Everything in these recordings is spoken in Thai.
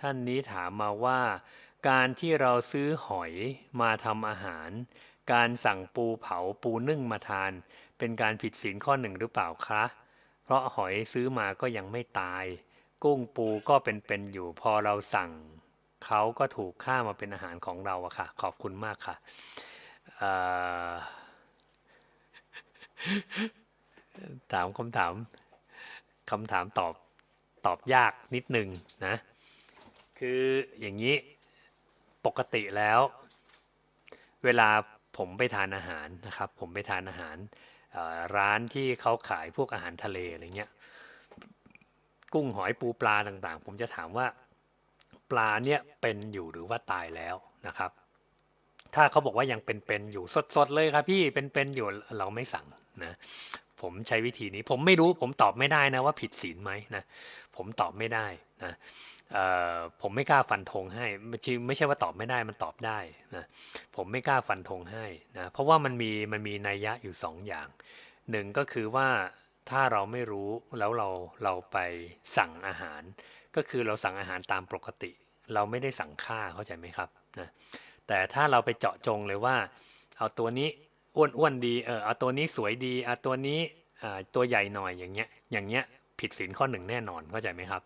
ท่านนี้ถามมาว่า การที่เราซื้อหอยมาทำอาหาร การสั่งปูเผาปูนึ่งมาทาน เป็นการผิดศีลข้อหนึ่งหรือเปล่าคะ เพราะหอยซื้อมาก็ยังไม่ตาย กุ้งปูก็เป็นๆอยู่พอเราสั่งเขาก็ถูกฆ่ามาเป็นอาหารของเราอะค่ะ ขอบคุณมากค่ะถามคำถามคำถามตอบตอบยากนิดนึงนะ คืออย่างนี้ปกติแล้ว เวลาผมไปทานอาหารนะครับ ผมไปทานอาหารร้านที่เขาขายพวกอาหารทะเลอะไรเงี้ยกุ้งหอยปูปลาต่างๆ ผมจะถามว่าปลาเนี่ยเป็นอยู่หรือว่าตายแล้วนะครับ ถ้าเขาบอกว่ายังเป็นๆอยู่สดๆเลยครับพี่เป็นๆอยู่เราไม่สั่งนะผมใช้วิธีนี้ผมไม่รู้ผมตอบไม่ได้นะว่าผิดศีลไหมนะผมตอบไม่ได้นะ ผมไม่กล้าฟันธงให้ไม่ใช่ไม่ใช่ว่าตอบไม่ได้มันตอบได้นะผมไม่กล้าฟันธงให้นะเพราะว่ามันมีมันมีนัยยะอยู่สองอย่างหนึ่งก็คือว่าถ้าเราไม่รู้แล้วเราเราไปสั่งอาหาร ก็คือเราสั่งอาหารตามปกติ เราไม่ได้สั่งค่าเข้าใจไหมครับนะแต่ถ้าเราไปเจาะจงเลยว่า เอาตัวนี้อ้วนอ้วนดีเออเอาตัวนี้สวยดีเอาตัวนี้ตัวใหญ่หน่อยอย่างเงี้ยอย่างเงี้ย ผิดศีลข้อหนึ่งแน่นอนเข้าใจไหมครับ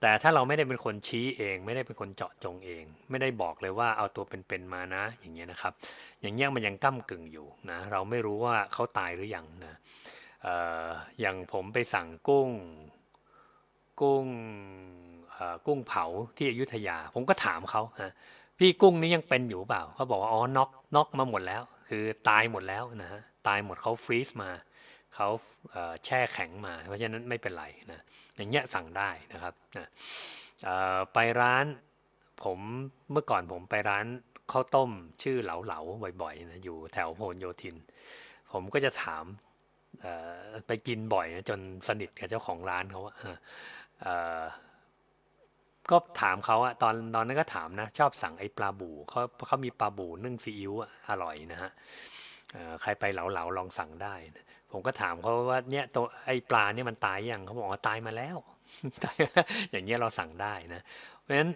แต่ถ้าเราไม่ได้เป็นคนชี้เอง ไม่ได้เป็นคนเจาะจงเอง ไม่ได้บอกเลยว่าเอาตัวเป็นๆมานะ อย่างเงี้ยนะครับ อย่างเงี้ยมันยังก้ากึ่งอยู่นะเราไม่รู้ว่าเขาตายหรือยังนะอออย่างผมไปสั่งกุ้งกุ้งกุ้งเผาที่อยุธยา ผมก็ถามเขาฮะพี่กุ้งนี้ยังเป็นอยู่เปล่าเขาบอกว่าอ๋อน็อกน็อกมาหมดแล้ว คือตายหมดแล้วนะฮะตายหมดเขาฟรีซมา เขาแช่แข็งมา เพราะฉะนั้นไม่เป็นไรนะอย่างเงี้ยสั่งได้นะครับนะไปร้านผมเมื่อก่อนผมไปร้านข้าวต้มชื่อเหลาเหลาบ่อยๆนะอยู่แถวพหลโยธิน ผมก็จะถามไปกินบ่อยนะจนสนิทกับเจ้าของร้านเขาว่าก็ถามเขาอะตอนตอนนั้นก็ถามนะ ชอบสั่งไอ้ปลาบูเขาเขามีปลาบูนึ่งซีอิ๊วอร่อยนะฮะ ใครไปเหลาๆลองสั่งได้นะผมก็ถามเขาว่าเนี่ยตัวไอ้ปลาเนี่ยมันตายยังเขาบอกว่าตายมาแล้วตายอย่างเงี้ยเราสั่งได้นะ เพราะฉะนั้น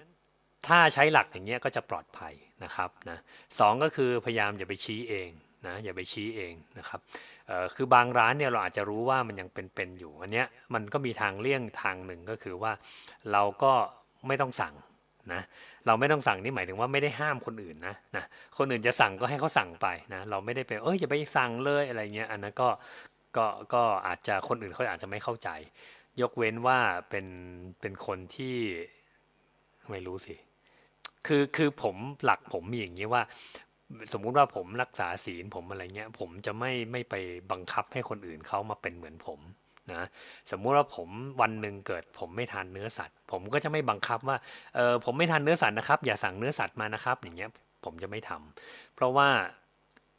ถ้าใช้หลักอย่างเงี้ยก็จะปลอดภัยนะครับนะสองก็คือพยายามอย่าไปชี้เองนะอย่าไปชี้เองนะครับคือบางร้านเนี่ยเราอาจจะรู้ว่ามันยังเป็นๆอยู่อันเนี้ยมันก็มีทางเลี่ยงทางหนึ่งก็คือว่าเราก็ไม่ต้องสั่ง นะเราไม่ต้องสั่งนี่หมายถึงว่าไม่ได้ห้ามคนอื่นนะนะคนอื่นจะสั่งก็ให้เขาสั่งไปนะเราไม่ได้ไปเอ้ยอย่าไปสั่งเลยอะไรเงี้ยอันนั้นก็ก็ก็อาจจะคนอื่นเขาอาจจะไม่เข้าใจ ยกเว้นว่าเป็นเป็นคนที่ไม่รู้สิคือคือผมหลักผมมีอย่างนี้ว่า สมมุติว่าผมรักษาศีลผมอะไรเงี้ย ผมจะไม่ไม่ไปบังคับให้คนอื่นเขามาเป็นเหมือนผม นะสมมุติว่าผมวันหนึ่งเกิด ผมไม่ทานเนื้อสัตว์ ผมก็จะไม่บังคับว่าเออผมไม่ทานเนื้อสัตว์นะครับ อย่าสั่งเนื้อสัตว์มานะครับ อย่างเงี้ยผมจะไม่ทำเพราะว่า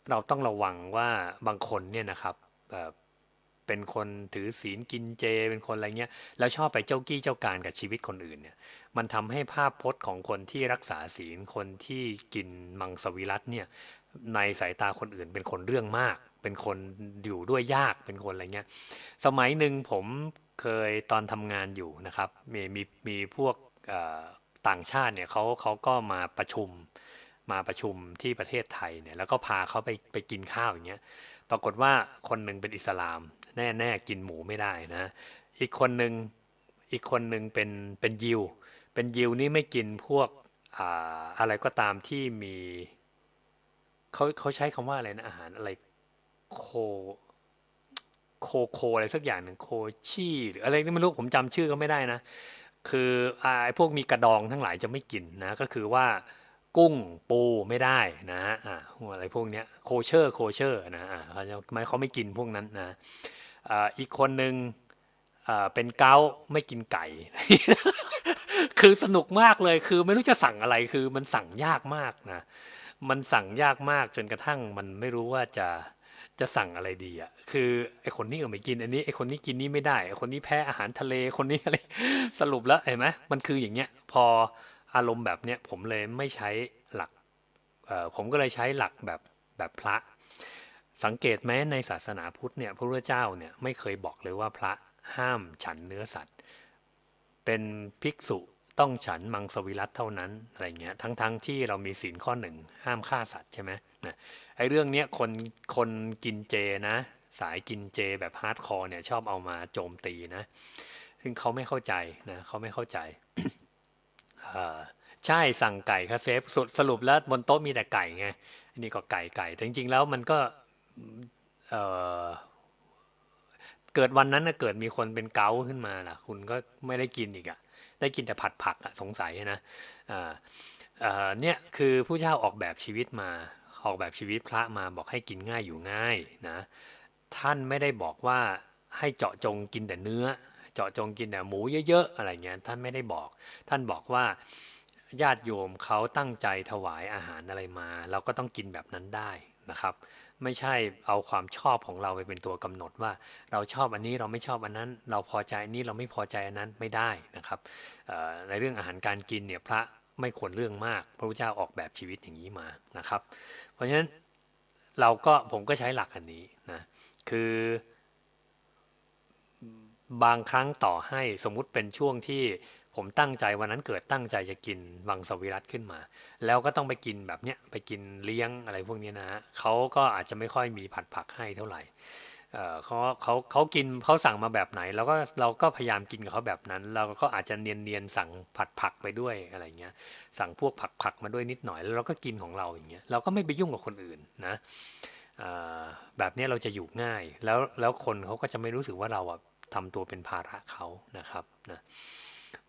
เราต้องระวังว่าบางคนเนี่ยนะครับเออเป็นคนถือศีลกินเจ เป็นคนอะไรเงี้ยแล้วชอบไปเจ้ากี้เจ้าการกับชีวิตคนอื่นเนี่ยมันทำให้ภาพพจน์ของคนที่รักษาศีลคนที่กินมังสวิรัตเนี่ยในสายตาคนอื่นเป็นคนเรื่องมาก เป็นคนอยู่ด้วยยากเป็นคนอะไรเงี้ยสมัยหนึ่งผมเคยตอนทำงานอยู่นะครับ มีมีมีพวกต่างชาติเนี่ยเขาเขาก็มาประชุมมาประชุมที่ประเทศไทยเนี่ยแล้วก็พาเขาไปไปกินข้าวอย่างเงี้ยปรากฏว่าคนหนึ่งเป็นอิสลาม แน่แน่กินหมูไม่ได้นะ อีกคนหนึ่งอีกคนหนึ่งเป็นเป็นยิว เป็นยิวนี่ไม่กินพวกอ่าอะไรก็ตามที่มีเขาเขาใช้คำว่าอะไรนะอาหารอะไร โค โคโคอะไรสักอย่างหนึ่งโคชี่หรืออะไรที่ไม่รู้ผมจำชื่อก็ไม่ได้นะ คือไอ้พวกมีกระดองทั้งหลายจะไม่กินนะ ก็คือว่ากุ้งปูไม่ได้นะฮะอ่าอะไรพวกเนี้ยโคเชอร์โคเชอร์นะอ่าเขาจะไม่เขาไม่กินพวกนั้นนะอ่าอีกคนหนึ่งอ่าเป็นเกาไม่กินไก่ คือสนุกมากเลยคือไม่รู้จะสั่งอะไรคือมันสั่งยากมากนะ มันสั่งยากมากจนกระทั่งมันไม่รู้ว่าจะ จะสั่งอะไรดีอะ คือไอคนนี้ก็ไม่กินอันนี้ไอคนนี้กินนี้ไม่ได้ไอคนนี้แพ้อาหารทะเลคนนี้อะไรสรุปแล้วเห็นไหมมันคืออย่างเงี้ยพออารมณ์แบบเนี้ยผมเลยไม่ใช้หลักเอ่อผมก็เลยใช้หลักแบบแบบพระ สังเกตไหมในศาสนาพุทธเนี่ยพระพุทธเจ้าเนี่ยไม่เคยบอกเลยว่าพระห้ามฉันเนื้อสัตว์ เป็นภิกษุ ต้องฉันมังสวิรัตเท่านั้นอะไรเงี้ยทั้งๆที่เรามีศีลข้อหนึ่งห้ามฆ่าสัตว์ใช่ไหมนะไอ้เรื่องเนี้ยคนคนกินเจนะ สายกินเจแบบฮาร์ดคอร์เนี่ยชอบเอามาโจมตีนะ ซึ่งเขาไม่เข้าใจนะเขาไม่เข้าใจใช่สั่งไก่ครับเซฟสรุปสรุปแล้วบนโต๊ะมีแต่ไก่ไงอันนี้ก็ไก่ไก่แต่จริงๆแล้วมันก็เออเกิดวันนั้นนะเกิดมีคนเป็นเกาขึ้นมาล่ะ คุณก็ไม่ได้กินอีกอะ ได้กินแต่ผัดผักอะสงสัยนะเอ่อเนี่ยคือผู้เจ้าออกแบบชีวิตมาออกแบบชีวิตพระมาบอกให้กินง่ายอยู่ง่ายนะท่านไม่ได้บอกว่าให้เจาะจงกินแต่เนื้อ เจาะจงกินแต่หมูเยอะๆอะไรเงี้ยท่านไม่ได้บอก ท่านบอกว่าญาติโยมเขาตั้งใจถวายอาหารอะไรมา เราก็ต้องกินแบบนั้นได้นะครับ ไม่ใช่เอาความชอบของเราไปเป็นตัวกำหนดว่า เราชอบอันนี้เราไม่ชอบอันนั้น เราพอใจอันนี้เราไม่พอใจอันนั้นไม่ได้นะครับในเรื่องอาหารการกินเนี่ยพระไม่ควรเรื่องมาก พระพุทธเจ้าออกแบบชีวิตอย่างนี้มานะครับ เพราะฉะนั้นเราก็ผมก็ใช้หลักอันนี้นะคือบางครั้งต่อให้สมมุติเป็นช่วงที่ ผมตั้งใจวันนั้นเกิดตั้งใจจะกินวังสวิรัตขึ้นมา แล้วก็ต้องไปกินแบบเนี้ยไปกินเลี้ยงอะไรพวกนี้นะฮะเขาก็อาจจะไม่ค่อยมีผัดผักให้เท่าไหร่เออเขาเขาเขากินเขาสั่งมาแบบไหนเราก็เราก็พยายามกินกับเขาแบบนั้น เราก็อาจจะเนียนเนียนสั่งผัดผักไปด้วยอะไรเงี้ย สั่งพวกผักผักมาด้วยนิดหน่อยแล้วเราก็กินของเราอย่างเงี้ยเราก็ไม่ไปยุ่งกับคนอื่นนะแบบนี้เราจะอยู่ง่าย แล้วแล้วคนเขาก็จะไม่รู้สึกว่าเราอะทำตัวเป็นภาระเขานะครับนะ